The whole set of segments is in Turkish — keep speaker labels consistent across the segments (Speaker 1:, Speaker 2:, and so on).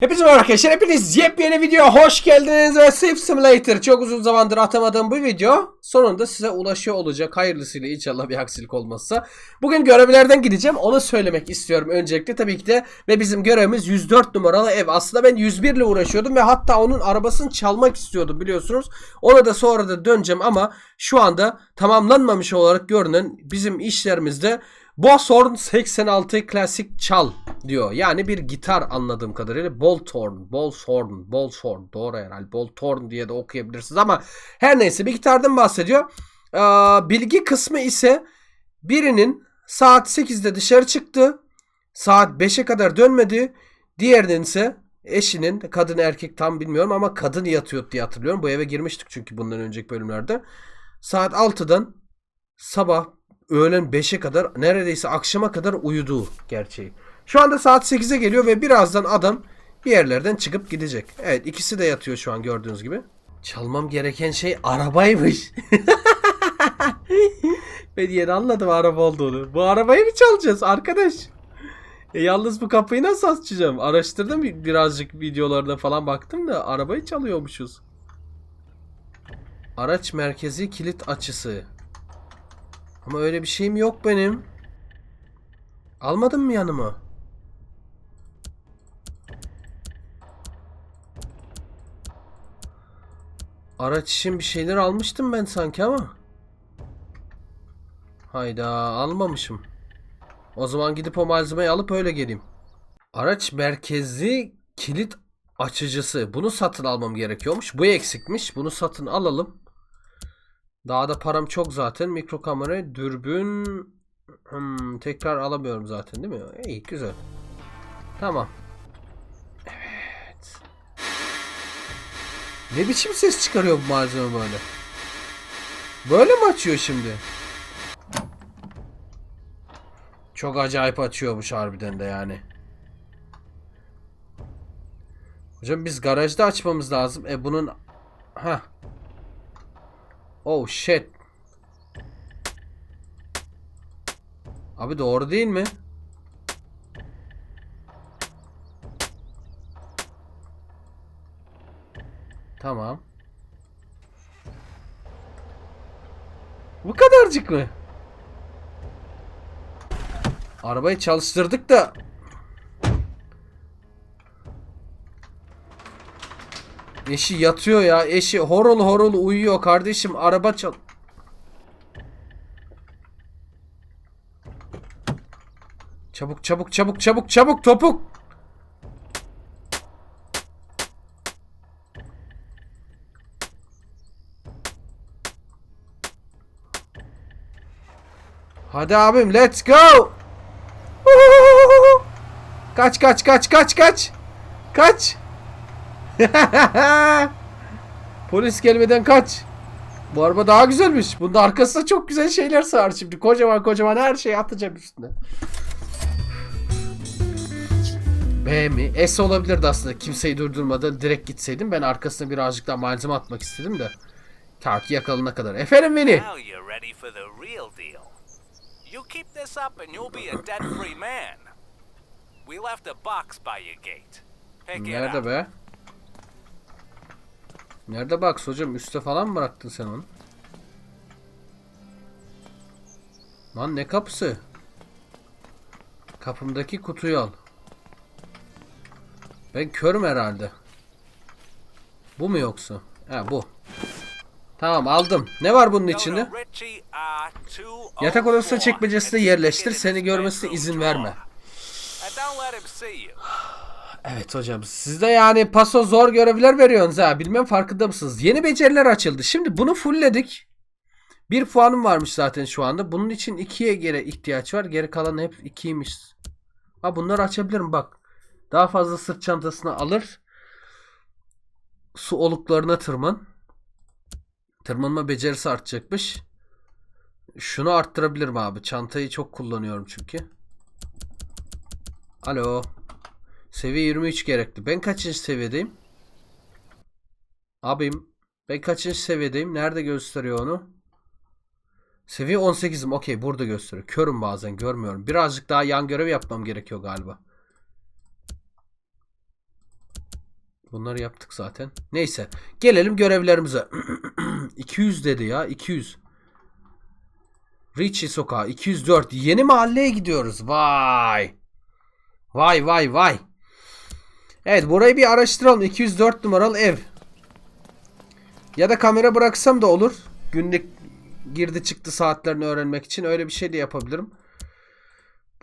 Speaker 1: Hepinize merhaba arkadaşlar. Hepiniz yepyeni video hoş geldiniz ve Safe Simulator. Çok uzun zamandır atamadığım bu video sonunda size ulaşıyor olacak. Hayırlısıyla inşallah bir aksilik olmazsa. Bugün görevlerden gideceğim. Onu söylemek istiyorum öncelikle tabii ki de. Ve bizim görevimiz 104 numaralı ev. Aslında ben 101 ile uğraşıyordum ve hatta onun arabasını çalmak istiyordum biliyorsunuz. Ona da sonra da döneceğim ama şu anda tamamlanmamış olarak görünen bizim işlerimizde Boshorn 86 klasik çal diyor. Yani bir gitar anladığım kadarıyla. Bolthorn, Bolshorn, Bolshorn doğru herhalde. Bolthorn diye de okuyabilirsiniz ama her neyse bir gitardan bahsediyor. Ee, bilgi kısmı ise birinin saat 8'de dışarı çıktı. Saat 5'e kadar dönmedi. Diğerinin ise eşinin kadın erkek tam bilmiyorum ama kadın yatıyor diye hatırlıyorum. Bu eve girmiştik çünkü bundan önceki bölümlerde. Saat 6'dan sabah öğlen 5'e kadar neredeyse akşama kadar uyuduğu gerçeği. Şu anda saat 8'e geliyor ve birazdan adam bir yerlerden çıkıp gidecek. Evet ikisi de yatıyor şu an gördüğünüz gibi. Çalmam gereken şey arabaymış. ben yeni anladım araba olduğunu. Bu arabayı mı çalacağız arkadaş? E, yalnız bu kapıyı nasıl açacağım? Araştırdım bir- birazcık videolarına falan baktım da arabayı çalıyormuşuz. Araç merkezi kilit açısı. Ama öyle bir şeyim yok benim. Almadın mı yanıma? Araç için bir şeyler almıştım ben sanki ama. Hayda almamışım. O zaman gidip o malzemeyi alıp öyle geleyim. Araç merkezi kilit açıcısı. Bunu satın almam gerekiyormuş. Bu eksikmiş. Bunu satın alalım. Daha da param çok zaten. Mikro kamera, dürbün hmm, tekrar alamıyorum zaten değil mi? İyi güzel. Tamam. Evet. Ne biçim ses çıkarıyor bu malzeme böyle? Böyle mi açıyor şimdi? Çok acayip açıyormuş harbiden de yani. Hocam biz garajda açmamız lazım. E bunun ha Oh shit. Abi doğru değil mi? Tamam. Bu kadarcık mı? Arabayı çalıştırdık da Eşi yatıyor ya. Eşi horul horul uyuyor kardeşim. Araba çal... Çabuk çabuk çabuk çabuk çabuk topuk. Hadi abim let's go. Kaç kaç kaç kaç kaç. Kaç. Polis gelmeden kaç. Bu araba daha güzelmiş. Bunda arkasında çok güzel şeyler sığar şimdi. Kocaman kocaman her şeyi atacağım üstüne. B mi? S olabilirdi aslında. Kimseyi durdurmadan direkt gitseydim. Ben arkasına birazcık daha malzeme atmak istedim de. Ta ki yakalana kadar. Efendim beni.
Speaker 2: You keep this up and you'll be a debt-free man. We left a box by your gate. Pick it
Speaker 1: Nerede
Speaker 2: up.
Speaker 1: be? Nerede bak hocam? Üste falan mı bıraktın sen onu? Lan ne kapısı? Kapımdaki kutuyu al. Ben körüm herhalde. Bu mu yoksa? He bu. Tamam aldım. Ne var bunun içinde?
Speaker 2: Go to Richie R204
Speaker 1: Yatak odasına çekmecesine yerleştir. Seni görmesine izin verme. Evet hocam siz de yani paso zor görevler veriyorsunuz ha. Bilmem farkında mısınız? Yeni beceriler açıldı. Şimdi bunu fullledik. Bir puanım varmış zaten şu anda. Bunun için ikiye gere ihtiyaç var. Geri kalan hep ikiymiş. Ha bunları açabilirim bak. Daha fazla sırt çantasını alır. Su oluklarına tırman. Tırmanma becerisi artacakmış. Şunu arttırabilirim abi. Çantayı çok kullanıyorum çünkü. Alo. Seviye 23 gerekli. Ben kaçıncı seviyedeyim? Abim. Ben kaçıncı seviyedeyim? Nerede gösteriyor onu? Seviye 18'im. Okey burada gösteriyor. Körüm bazen görmüyorum. Birazcık daha yan görev yapmam gerekiyor galiba. Bunları yaptık zaten. Neyse. Gelelim görevlerimize. 200 dedi ya. 200. Richie Sokağı 204. Yeni mahalleye gidiyoruz. Vay. Vay vay vay. Evet burayı bir araştıralım. 204 numaralı ev. Ya da kamera bıraksam da olur. Günlük girdi çıktı saatlerini öğrenmek için öyle bir şey de yapabilirim.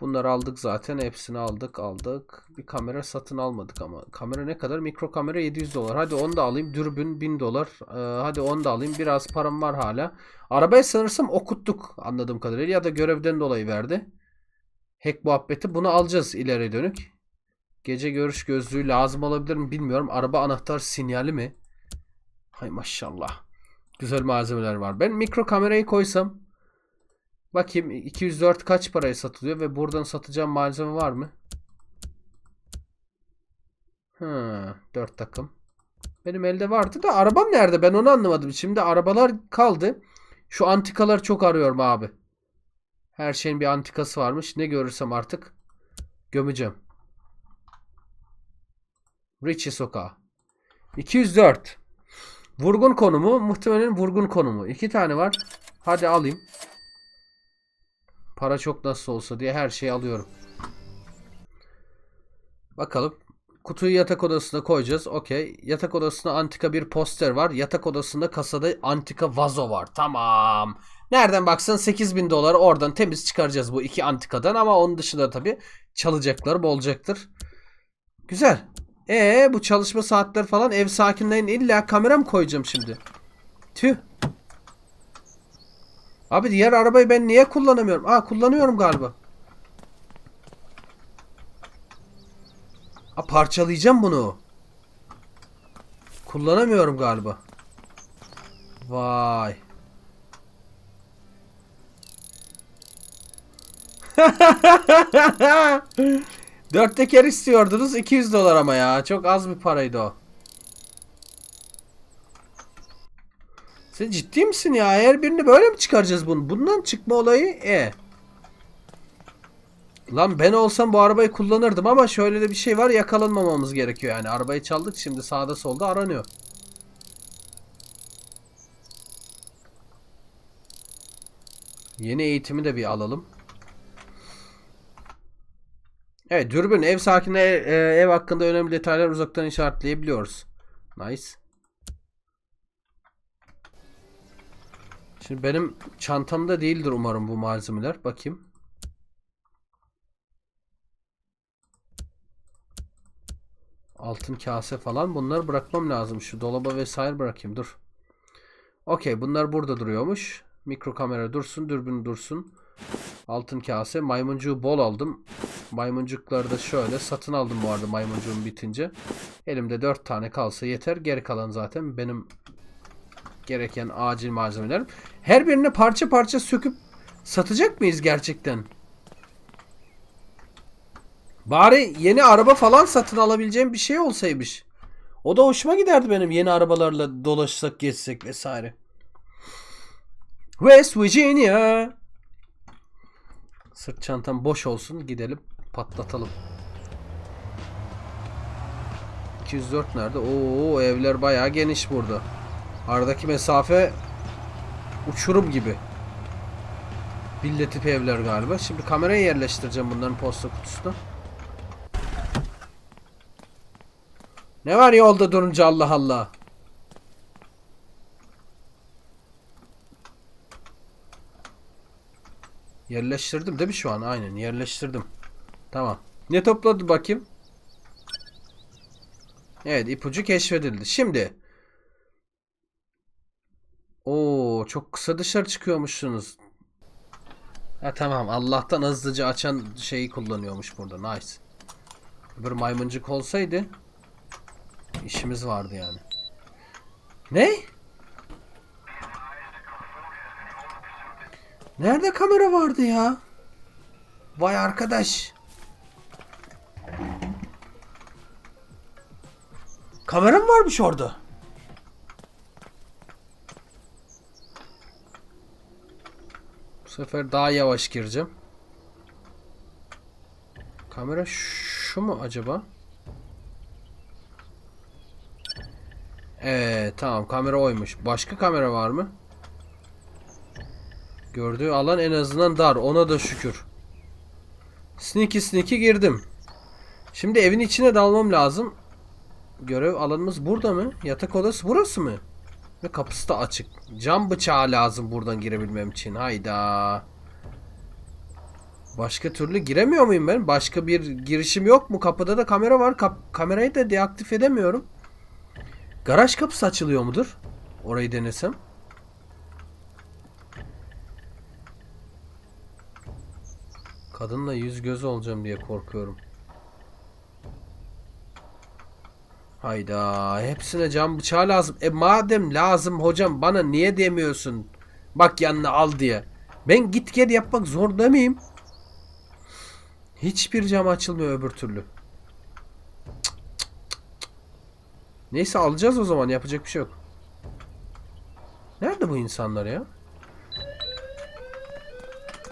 Speaker 1: Bunları aldık zaten. Hepsini aldık aldık. Bir kamera satın almadık ama. Kamera ne kadar? Mikro kamera 700 dolar. Hadi onu da alayım. Dürbün 1000 dolar. Ee, hadi onu da alayım. Biraz param var hala. Arabayı sanırsam okuttuk anladığım kadarıyla. Ya da görevden dolayı verdi. Hack muhabbeti. Bunu alacağız ileri dönük. Gece görüş gözlüğü lazım olabilir mi bilmiyorum. Araba anahtar sinyali mi? Hay maşallah. Güzel malzemeler var. Ben mikro kamerayı koysam bakayım 204 kaç paraya satılıyor ve buradan satacağım malzeme var mı? Ha, 4 takım. Benim elde vardı da arabam nerede? Ben onu anlamadım. Şimdi arabalar kaldı. Şu antikalar çok arıyorum abi. Her şeyin bir antikası varmış. Ne görürsem artık gömeceğim. Richie Sokağı. 204. Vurgun konumu. Muhtemelen vurgun konumu. İki tane var. Hadi alayım. Para çok nasıl olsa diye her şeyi alıyorum. Bakalım. Kutuyu yatak odasına koyacağız. Okey. Yatak odasında antika bir poster var. Yatak odasında kasada antika vazo var. Tamam. Nereden baksan 8000 dolar oradan temiz çıkaracağız bu iki antikadan ama onun dışında tabi çalacaklar olacaktır. Güzel. E bu çalışma saatleri falan ev sakinlerinin illa kamera mı koyacağım şimdi? Tüh. Abi diğer arabayı ben niye kullanamıyorum? Aa kullanıyorum galiba. Aa parçalayacağım bunu. Kullanamıyorum galiba. Vay. Dört teker istiyordunuz 200 dolar ama ya. Çok az bir paraydı o. Sen ciddi misin ya? Her birini böyle mi çıkaracağız bunu? Bundan çıkma olayı e. Lan ben olsam bu arabayı kullanırdım ama şöyle de bir şey var yakalanmamamız gerekiyor yani. Arabayı çaldık şimdi sağda solda aranıyor. Yeni eğitimi de bir alalım. Evet dürbün ev sakini e, ev hakkında önemli detaylar uzaktan işaretleyebiliyoruz. Nice. Şimdi benim çantamda değildir umarım bu malzemeler. Bakayım. Altın kase falan bunları bırakmam lazım. Şu dolaba vesaire bırakayım. Dur. Okey bunlar burada duruyormuş. Mikro kamera dursun. Dürbün dursun. Altın kase. Maymuncuğu bol aldım. Maymuncukları da şöyle satın aldım bu arada maymuncuğum bitince. Elimde 4 tane kalsa yeter. Geri kalan zaten benim gereken acil malzemelerim. Her birini parça parça söküp satacak mıyız gerçekten? Bari yeni araba falan satın alabileceğim bir şey olsaymış. O da hoşuma giderdi benim yeni arabalarla dolaşsak gezsek vesaire. West Virginia. Sırt çantam boş olsun gidelim patlatalım. 204 nerede? Oo evler bayağı geniş burada. Aradaki mesafe uçurum gibi. Villa tipi evler galiba. Şimdi kamerayı yerleştireceğim bunların posta kutusuna. Ne var yolda durunca Allah Allah. Yerleştirdim değil mi şu an? Aynen yerleştirdim. Tamam. Ne topladı bakayım? Evet ipucu keşfedildi. Şimdi. Oo çok kısa dışarı çıkıyormuşsunuz. Ha tamam Allah'tan hızlıca açan şeyi kullanıyormuş burada. Nice. Öbür maymuncuk olsaydı işimiz vardı yani. Ne? Nerede kamera vardı ya? Vay arkadaş. Kamera mı varmış orada? Bu sefer daha yavaş gireceğim. Kamera şu mu acaba? Evet tamam kamera oymuş. Başka kamera var mı? Gördüğü alan en azından dar. Ona da şükür. Sneaky sneaky girdim. Şimdi evin içine dalmam lazım. Görev alanımız burada mı? Yatak odası burası mı? Ve kapısı da açık. Cam bıçağı lazım buradan girebilmem için. Hayda. Başka türlü giremiyor muyum ben? Başka bir girişim yok mu? Kapıda da kamera var. Kap- kamerayı da deaktif edemiyorum. Garaj kapısı açılıyor mudur? Orayı denesem. Kadınla yüz göz olacağım diye korkuyorum. Hayda, hepsine cam bıçağı lazım. E madem lazım hocam bana niye demiyorsun? Bak yanına al diye. Ben git gel yapmak zorunda mıyım? Hiçbir cam açılmıyor öbür türlü. Neyse alacağız o zaman yapacak bir şey yok. Nerede bu insanlar ya?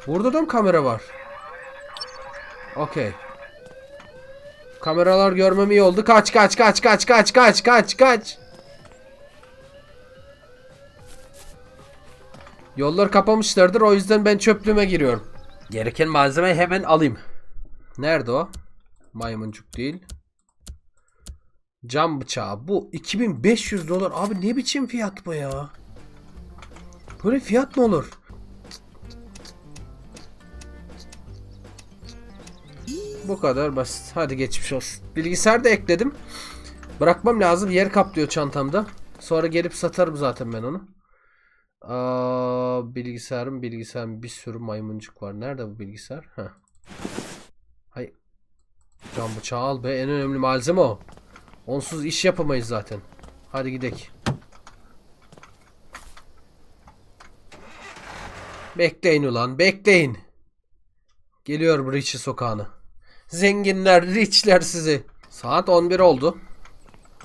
Speaker 1: Burada da mı kamera var? Okey. Kameralar görmem iyi oldu. Kaç kaç kaç kaç kaç kaç kaç kaç. Yollar kapamışlardır o yüzden ben çöplüğüme giriyorum. Gereken malzemeyi hemen alayım. Nerede o? Maymuncuk değil. Cam bıçağı. Bu 2500 dolar. Abi ne biçim fiyat bu ya? Böyle fiyat mı olur? Bu kadar basit. Hadi geçmiş olsun. Bilgisayar da ekledim. Bırakmam lazım. Yer kaplıyor çantamda. Sonra gelip satarım zaten ben onu. Aa, bilgisayarım bilgisayarım bir sürü maymuncuk var. Nerede bu bilgisayar? Ha. Hay. Cam bıçağı al be. En önemli malzeme o. Onsuz iş yapamayız zaten. Hadi gidelim. Bekleyin ulan bekleyin. Geliyor Richie sokağına. Zenginler, richler sizi. Saat 11 oldu.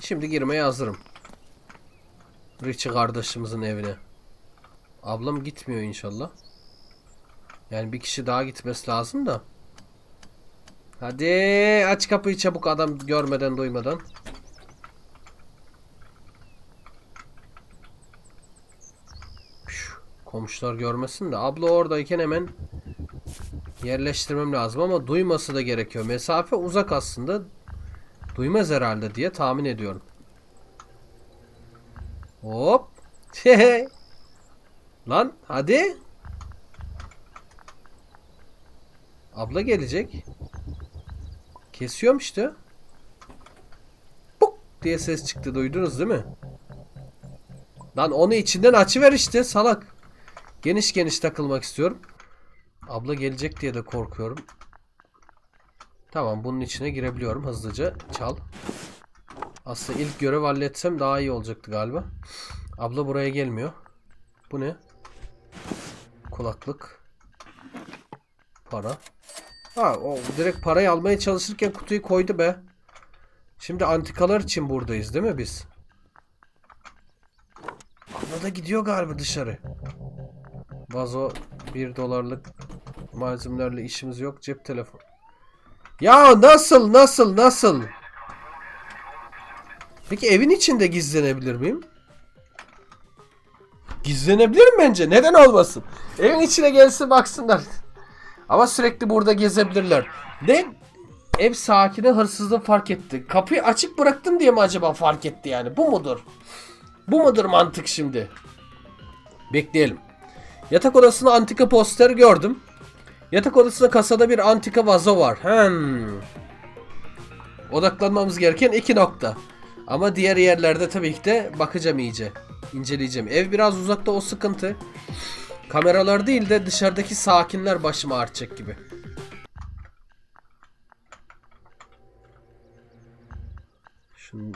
Speaker 1: Şimdi girmeye hazırım. Richie kardeşimizin evine. Ablam gitmiyor inşallah. Yani bir kişi daha gitmesi lazım da. Hadi aç kapıyı çabuk adam görmeden duymadan. Komşular görmesin de abla oradayken hemen yerleştirmem lazım ama duyması da gerekiyor. Mesafe uzak aslında. Duymaz herhalde diye tahmin ediyorum. Hop. Lan hadi. Abla gelecek. Kesiyorum işte. Puk diye ses çıktı duydunuz değil mi? Lan onu içinden açıver işte salak. Geniş geniş takılmak istiyorum. Abla gelecek diye de korkuyorum. Tamam bunun içine girebiliyorum hızlıca. Çal. Aslında ilk görev halletsem daha iyi olacaktı galiba. Abla buraya gelmiyor. Bu ne? Kulaklık. Para. Ha o direkt parayı almaya çalışırken kutuyu koydu be. Şimdi antikalar için buradayız değil mi biz? Abla da gidiyor galiba dışarı. Vazo 1 dolarlık malzemelerle işimiz yok. Cep telefonu. Ya nasıl nasıl nasıl? Peki evin içinde gizlenebilir miyim? Gizlenebilirim bence. Neden olmasın? Evin içine gelsin baksınlar. Ama sürekli burada gezebilirler. Ne? Ev sakini hırsızlığı fark etti. Kapıyı açık bıraktım diye mi acaba fark etti yani? Bu mudur? Bu mudur mantık şimdi? Bekleyelim. Yatak odasında antika poster gördüm. Yatak odasında kasada bir antika vazo var. Hmm. Odaklanmamız gereken iki nokta. Ama diğer yerlerde tabii ki de bakacağım iyice. İnceleyeceğim. Ev biraz uzakta o sıkıntı. Kameralar değil de dışarıdaki sakinler başıma artacak gibi. Şunu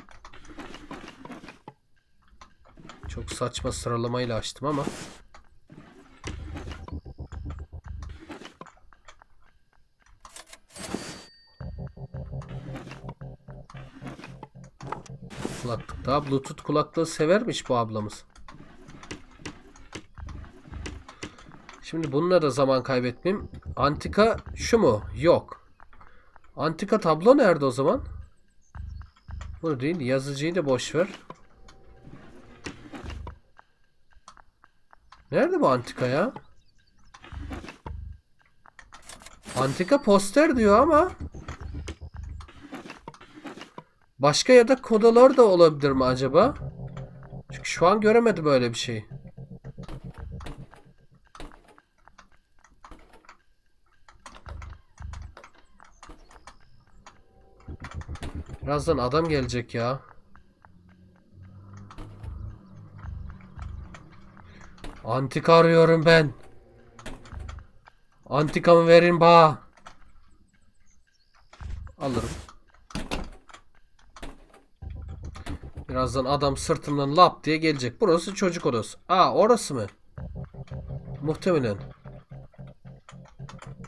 Speaker 1: çok saçma sıralamayla açtım ama Daha bluetooth kulaklığı severmiş bu ablamız. Şimdi bununla da zaman kaybetmeyeyim. Antika şu mu? Yok. Antika tablo nerede o zaman? Bunu değil. Yazıcıyı da boş ver. Nerede bu antika ya? Antika poster diyor ama başka ya da kodalar da olabilir mi acaba? Çünkü şu an göremedim böyle bir şey. Birazdan adam gelecek ya. Antika arıyorum ben. Antikamı verin bana. Alırım. Birazdan adam sırtımdan lap diye gelecek. Burası çocuk odası. Aa orası mı? Muhtemelen.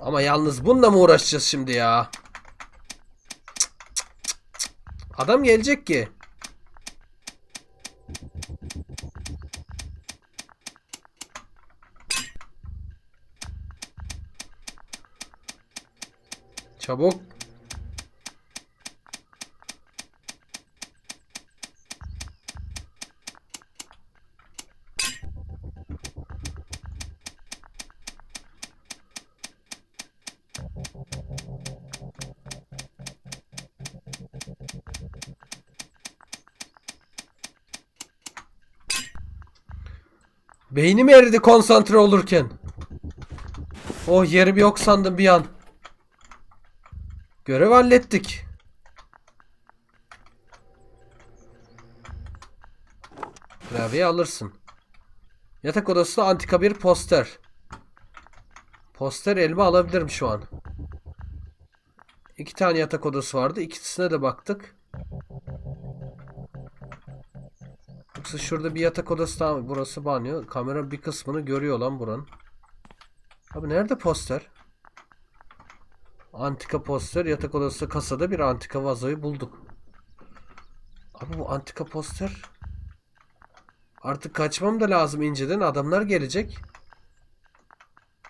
Speaker 1: Ama yalnız bununla mı uğraşacağız şimdi ya? Adam gelecek ki. Çabuk. Beynim eridi konsantre olurken. Oh yerim yok sandım bir an. Görev hallettik. Klavyeyi alırsın. Yatak odasında antika bir poster. Poster elime alabilirim şu an. İki tane yatak odası vardı. İkisine de baktık. Yoksa şurada bir yatak odası daha Burası banyo. Kamera bir kısmını görüyor lan buranın. Abi nerede poster? Antika poster yatak odası kasada bir antika vazoyu bulduk. Abi bu antika poster artık kaçmam da lazım inceden adamlar gelecek.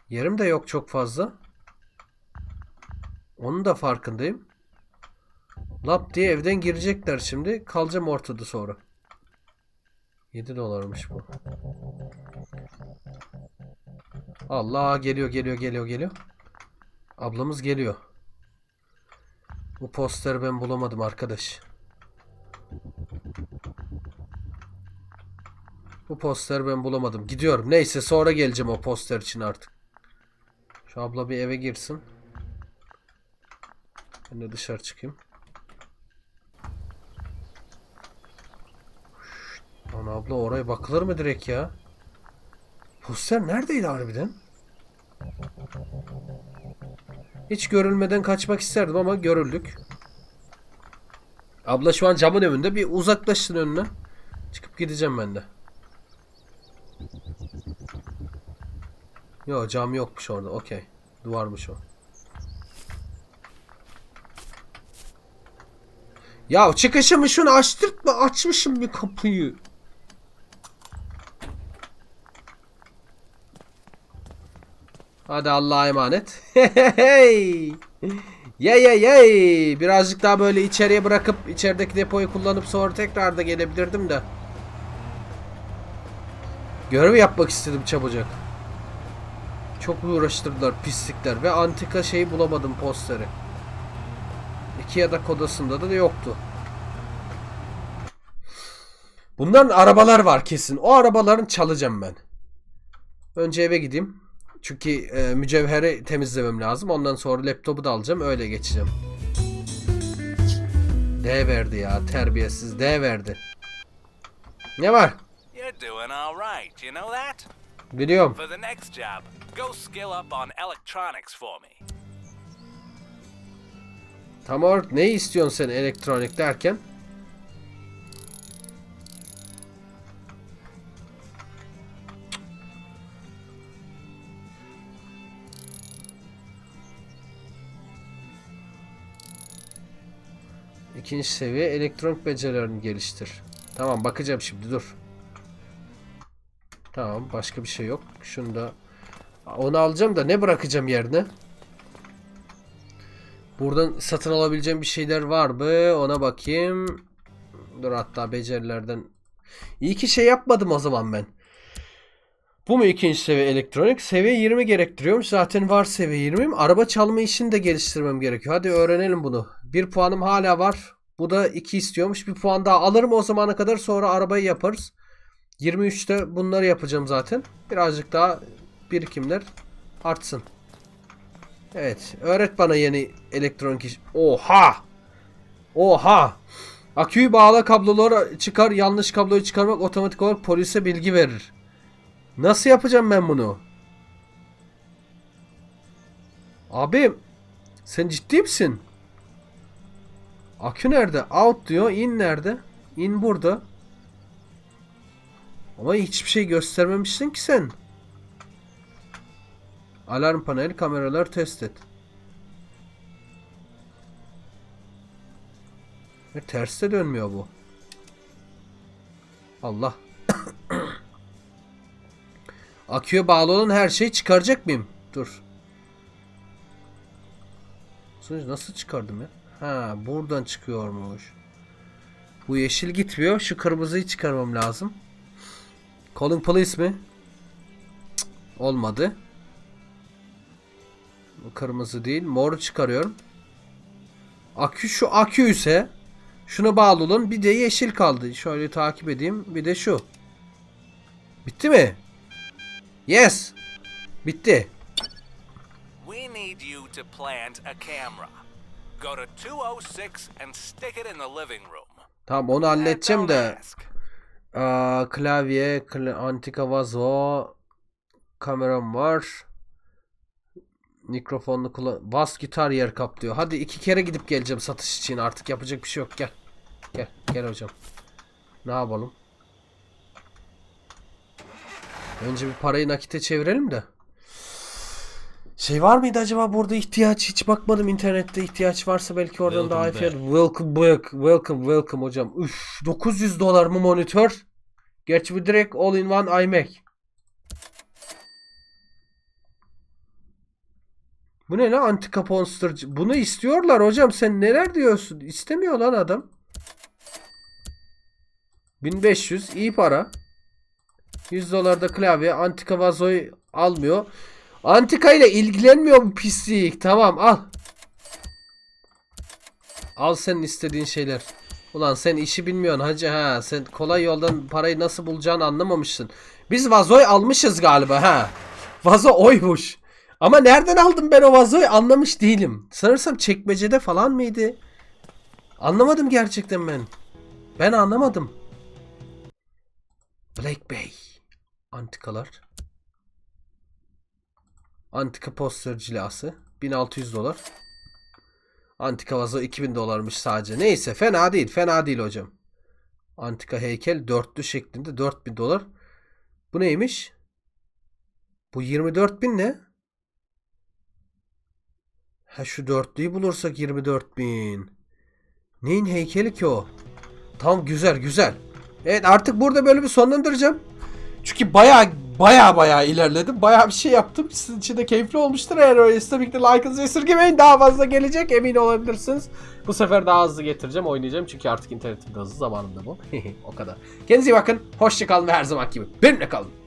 Speaker 1: Yerim de yok çok fazla. Onun da farkındayım. Lap diye evden girecekler şimdi. Kalacağım ortada sonra. 7 dolarmış bu. Allah geliyor geliyor geliyor geliyor. Ablamız geliyor. Bu posteri ben bulamadım arkadaş. Bu poster ben bulamadım. Gidiyorum. Neyse sonra geleceğim o poster için artık. Şu abla bir eve girsin. Ben de dışarı çıkayım. Lan abla oraya bakılır mı direkt ya? Poster neredeydi harbiden? Hiç görülmeden kaçmak isterdim ama görüldük. Abla şu an camın önünde. Bir uzaklaşsın önüne. Çıkıp gideceğim ben de. Yok cam yokmuş orada. Okey. Duvarmış o. Ya çıkışımı şunu açtırtma. Açmışım bir kapıyı. Hadi Allah'a emanet. Hey. Yey yey yey. Birazcık daha böyle içeriye bırakıp içerideki depoyu kullanıp sonra tekrar da gelebilirdim de. Görev yapmak istedim çabucak. Çok uğraştırdılar pislikler ve antika şeyi bulamadım posteri. İki yatak odasında da yoktu. Bunların arabalar var kesin. O arabaların çalacağım ben. Önce eve gideyim. Çünkü e, mücevheri temizlemem lazım. Ondan sonra laptopu da alacağım. Öyle geçeceğim. D verdi ya. Terbiyesiz D verdi. Ne var?
Speaker 2: You're doing all right, you know that?
Speaker 1: Biliyorum.
Speaker 2: For the next job, go skill up on electronics for me.
Speaker 1: Tam olarak neyi istiyorsun sen elektronik derken? İkinci seviye elektronik becerilerini geliştir. Tamam bakacağım şimdi dur. Tamam başka bir şey yok. Şunu da onu alacağım da ne bırakacağım yerine? Buradan satın alabileceğim bir şeyler var mı? Ona bakayım. Dur hatta becerilerden. İyi ki şey yapmadım o zaman ben. Bu mu ikinci seviye elektronik? Seviye 20 gerektiriyormuş. Zaten var seviye 20'im. Araba çalma işini de geliştirmem gerekiyor. Hadi öğrenelim bunu. Bir puanım hala var. Bu da 2 istiyormuş. Bir puan daha alırım o zamana kadar sonra arabayı yaparız. 23'te bunları yapacağım zaten. Birazcık daha birikimler artsın. Evet. Öğret bana yeni elektronik iş. Oha! Oha! Aküyü bağla kabloları çıkar. Yanlış kabloyu çıkarmak otomatik olarak polise bilgi verir. Nasıl yapacağım ben bunu? Abim sen ciddi misin? Akü nerede? Out diyor. In nerede? In burada. Ama hiçbir şey göstermemişsin ki sen. Alarm paneli kameralar test et. Ve terste dönmüyor bu. Allah. Aküye bağlı olan her şeyi çıkaracak mıyım? Dur. Sonuç nasıl çıkardım ya? Ha buradan çıkıyormuş. Bu yeşil gitmiyor. Şu kırmızıyı çıkarmam lazım. Calling police mi? Cık, olmadı. Bu kırmızı değil. Moru çıkarıyorum. Akü şu akü ise şuna bağlı olan bir de yeşil kaldı. Şöyle takip edeyim. Bir de şu. Bitti mi? Yes. Bitti.
Speaker 2: We need you to plant a camera. Go to 206 and stick it in the living room.
Speaker 1: Tamam onu halledeceğim de. Aa, klavye, kla- antika vazo, kameram var. Mikrofonlu kullan... Bas gitar yer kaplıyor. Hadi iki kere gidip geleceğim satış için artık yapacak bir şey yok. Gel. Gel. Gel hocam. Ne yapalım? Önce bir parayı nakite çevirelim de. Şey var mıydı acaba burada ihtiyaç? Hiç bakmadım internette ihtiyaç varsa belki oradan daha iyi
Speaker 3: Welcome
Speaker 1: fiyat. Welcome back. Welcome welcome hocam. Üf 900 dolar mı monitör? Gerçi bu direkt all in one iMac. Bu ne lan antika monster? Bunu istiyorlar hocam sen neler diyorsun? İstemiyor lan adam. 1500 iyi para. 100 dolar da klavye antika vazoyu almıyor. Antika ile ilgilenmiyor bu pislik. Tamam al. Al senin istediğin şeyler. Ulan sen işi bilmiyorsun hacı ha. Sen kolay yoldan parayı nasıl bulacağını anlamamışsın. Biz vazoyu almışız galiba ha. Vazo oymuş. Ama nereden aldım ben o vazoyu anlamış değilim. Sanırsam çekmecede falan mıydı? Anlamadım gerçekten ben. Ben anlamadım. Black Bay. Antikalar. Antika poster cilası. 1600 dolar. Antika vazo 2000 dolarmış sadece. Neyse fena değil. Fena değil hocam. Antika heykel dörtlü şeklinde 4000 dolar. Bu neymiş? Bu 24.000 ne? Ha şu dörtlüyü bulursak 24.000. Neyin heykeli ki o? Tamam güzel güzel. Evet artık burada bir sonlandıracağım. Çünkü baya baya baya ilerledim. Baya bir şey yaptım. Sizin için de keyifli olmuştur. Eğer öyleyse tabii ki de like'ınızı esirgemeyin. Daha fazla gelecek emin olabilirsiniz. Bu sefer daha hızlı getireceğim. Oynayacağım çünkü artık internetim de hızlı zamanımda bu. o kadar. Kendinize iyi bakın. Hoşçakalın ve her zaman gibi benimle kalın.